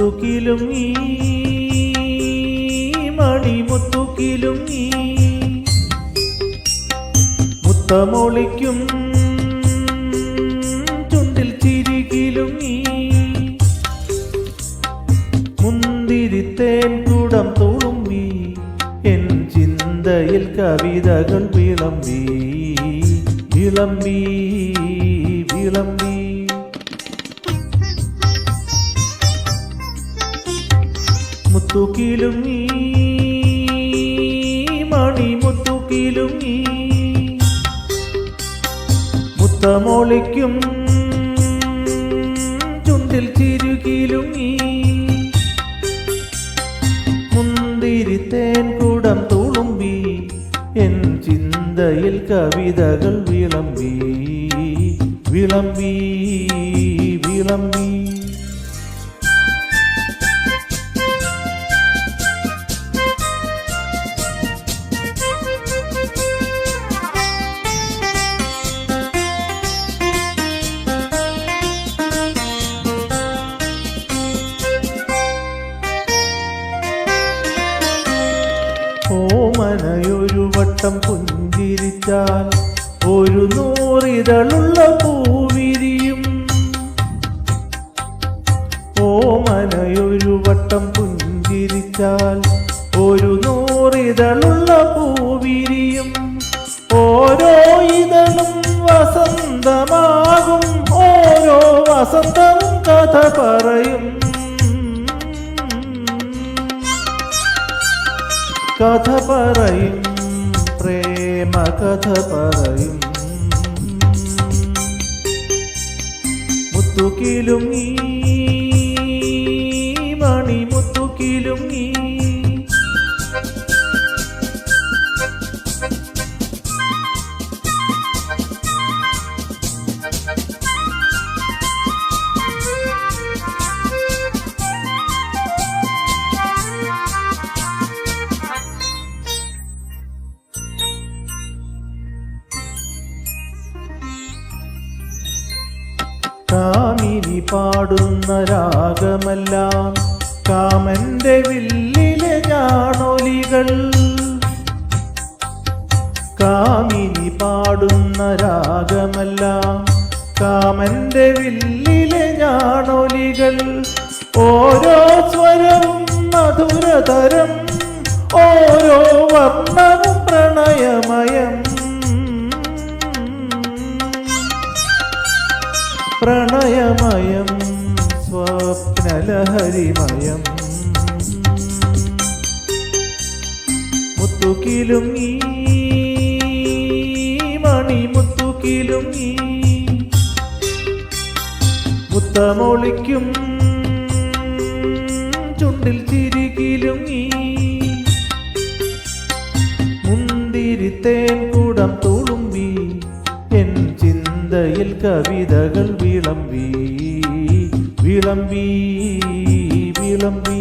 മുത്തുക്കിലും ഈ മണി മുത്തുക്കിലും ഈ മുത്തമൊളിക്കും ചുണ്ടിൽ ചിരികിലും ഈ മുന്തിരിത്തേൻ കൂടം തുളുമ്പി എൻ ചിന്തയിൽ കവിതകൾ വിളമ്പി വിളമ്പി വിളമ്പി. മുത്തുക്കിലും ഈ മണി മുത്തുക്കിലും ഈ മുത്തമൊളിക്കും ചുണ്ടിൽ ചിരുകിലും മുന്തിരി തേൻ കൂടം തുളുമ്പി എൻ ചിന്തയിൽ കവിതകൾ വിളമ്പി. വിളമ്പി വിളമ്പി. വട്ടം പുഞ്ചിരിച്ചാൽ ഒരു നൂറിതളുള്ള പൂവിരിയും. ഓമനയൊരു വട്ടം പുഞ്ചിരിച്ചാൽ ഒരു നൂറിതളുള്ള പൂവിരിയും. ഓരോ ഇതളും വസന്തമാകും ഓരോ വസന്തം കഥ പറയും. കഥ പറയും. പ്രേമ കഥ പറയും മുത്തുക്കിലും കാമിനി പാടുന്ന രാഗമെല്ലാം കാമന്റെ വില്ലിലെ ഞാണൊലികൾ കാമിനി പാടുന്ന രാഗമെല്ലാം കാമന്റെ വില്ലിലെ ഞാണൊലികൾ ഓരോ സ്വരവും മധുരതരം ഓരോ വർണവും പ്രണയമയം. പ്രണയമയം സ്വപ്നലഹരിമയം. മുത്തുക്കിലും ഈ മണി മുത്തുക്കിലും ഈ മുത്തമൊളിക്കും ചുണ്ടിൽ ചിരികിലും ഈ മുന്തിരിത്തേൻ കൂടം എൻ ചിന്തയിൽ കവിതകൾ വിളമ്പി വിളമ്പി വിളമ്പി